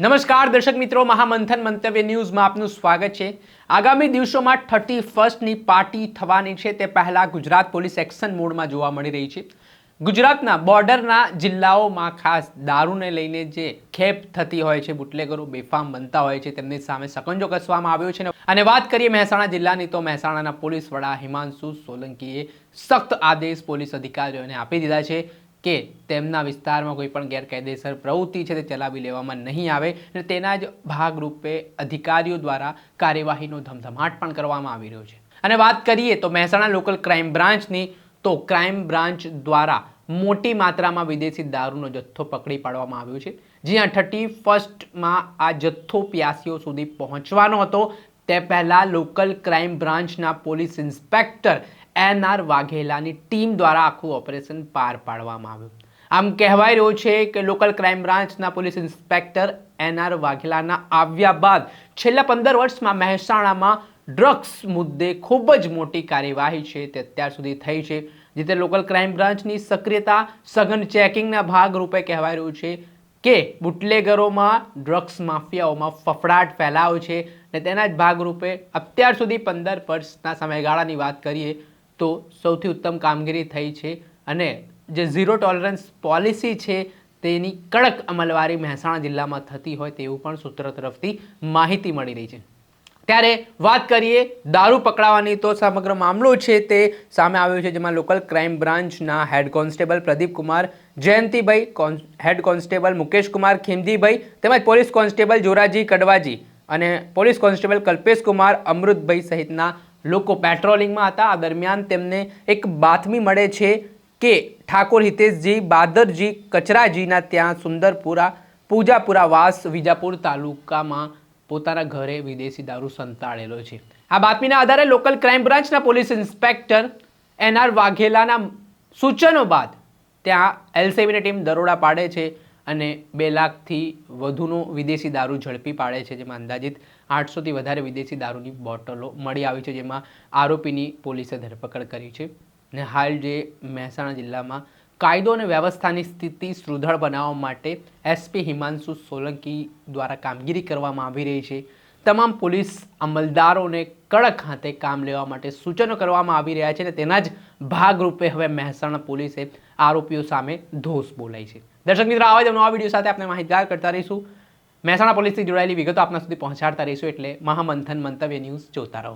નમસ્કાર, દર્શક મિત્રો. મહામંથન મંતવ્ય ન્યૂઝમાં આપનું સ્વાગત છે. આગામી દિવસોમાં થર્ટી ફર્સ્ટની પાર્ટી થવાની છે. તે પહેલાં ગુજરાત પોલીસ એક્શન મોડમાં જોવા મળી રહી છે. ગુજરાતના બોર્ડરના જિલ્લાઓમાં ખાસ દારૂને લઈને જે ખેપ થતી હોય છે, બુટલેગરો બેફામ બનતા હોય છે, તેમની સામે સકંજો કસવામાં આવ્યો છે. અને વાત કરીએ મહેસાણા જિલ્લાની, તો મહેસાણાના પોલીસ વડા હિમાંશુ સોલંકીએ સખ્ત આદેશ પોલીસ અધિકારીઓને આપી દીધા છે. કે તેમના વિસ્તારમાં કોઈ પણ ગેરકાયદેસર પ્રવૃત્તિ છે તે ચલાવી લેવામાં નહીં આવે અને તેના જ ભાગરૂપે અધિકારીઓ દ્વારા કાર્યવાહીનો ધમધમાટ પણ કરવામાં આવી રહ્યો છે. અને વાત કરીએ તો મહેસાણા લોકલ ક્રાઇમ બ્રાન્ચની, તો ક્રાઇમ બ્રાન્ચ દ્વારા મોટી માત્રામાં વિદેશી દારૂનો જથ્થો પકડી પાડવામાં આવ્યો છે. જ્યાં થર્ટી ફર્સ્ટમાં આ જથ્થો પ્યાસીઓ સુધી પહોંચવાનો હતો. તે પહેલાં લોકલ ક્રાઇમ બ્રાન્ચના પોલીસ ઇન્સ્પેક્ટર એન આર વાઘેલાની ટીમ દ્વારા આખું ઓપરેશન પાર પાડવામાં આવ્યું. આમ કહેવાય રહ્યું છે કે લોકલ ક્રાઇમ બ્રાન્ચના પોલીસ ઇન્સ્પેક્ટર એન આર વાઘેલાના આવ્યા બાદ છેલ્લા પંદર વર્ષમાં મહેસાણામાં ડ્રગ્સ મુદ્દે ખૂબ જ મોટી કાર્યવાહી છે તે અત્યાર સુધી થઈ છે જે તે લોકલ ક્રાઇમ બ્રાન્ચની સક્રિયતા, સઘન ચેકિંગના ભાગરૂપે કહેવાય રહ્યું છે કે બુટલેગરોમાં ડ્રગ્સ માફિયાઓમાં ફફડાટ ફેલાયો છે અને તેના જ ભાગરૂપે અત્યાર સુધી પંદર વર્ષના સમયગાળાની વાત કરીએ તો સૌથી ઉત્તમ કામગીરી થઈ છે અને જે ઝીરો ટોલરન્સ પોલિસી છે તેની કડક અમલવારી મહેસાણા જિલ્લામાં થતી હોય તેવું પણ સૂત્રો તરફથી માહિતી મળી રહી છે. ત્યારે વાત કરીએ દારૂ પકડાવાની તો સમગ્ર મામલો છે તે સામે આવ્યો છે, જેમાં લોકલ ક્રાઇમ બ્રાન્ચના head constable Pradeep Kumar, Jayantibhai head constable Mukesh Kumar, Khimjibhai તેમજ પોલીસ કોન્સ્ટેબલ જોરાજી કડવાજી અને પોલીસ કોન્સ્ટેબલ કલ્પેશ કુમાર, અમૃતભાઈ સહિતના લોકો પેટ્રોલિંગમાં હતા. આ દરમિયાન તેમને એક બાતમી મળે છે કે ઠાકોર હિતેશજી, બાદરજી કચરાજીના ત્યાં સુંદરપુરા પૂજાપુરા વાસ વિજાપુર તાલુકામાં પોતાના ઘરે વિદેશી દારૂ સંતાડેલો છે. આ બાતમીના આધારે લોકલ ક્રાઇમ બ્રાન્ચના પોલીસ ઇન્સ્પેક્ટર એન આર વાઘેલાના સૂચનો બાદ ત્યાં એલસીબીની ટીમ દરોડા પાડે છે. અને બે લાખથી વધુનો વિદેશી દારૂ ઝડપી પાડે છે, જેમાં અંદાજિત આઠસોથી વધારે વિદેશી દારૂની બોટલો મળી આવી છે, જેમાં આરોપીની પોલીસે ધરપકડ કરી છે. ને હાલ જે મહેસાણા જિલ્લામાં કાયદો અને વ્યવસ્થાની સ્થિતિ સુદૃઢ બનાવવા માટે એસપી હિમાંશુ સોલંકી દ્વારા કામગીરી કરવામાં આવી રહી છે. તમામ પોલીસ અમલદારોને કડક હાથે કામ લેવા માટે સૂચનો કરવામાં આવી રહ્યા છે અને તેના જ ભાગરૂપે હવે મહેસાણા પોલીસે આરોપીઓ સામે ધોષ બોલાઈ છે. દર્શક મિત્રો, આવા જ નવા વીડિયો સાથે આપણે માહિતગાર કરતા રહીશું. મહેસાણા પોલીસથી જોડાયેલી વિગતો આપના સુધી પહોંચાડતા રહીશું એટલે મહામંથન મંતવ્ય ન્યૂઝ જોતા રહો.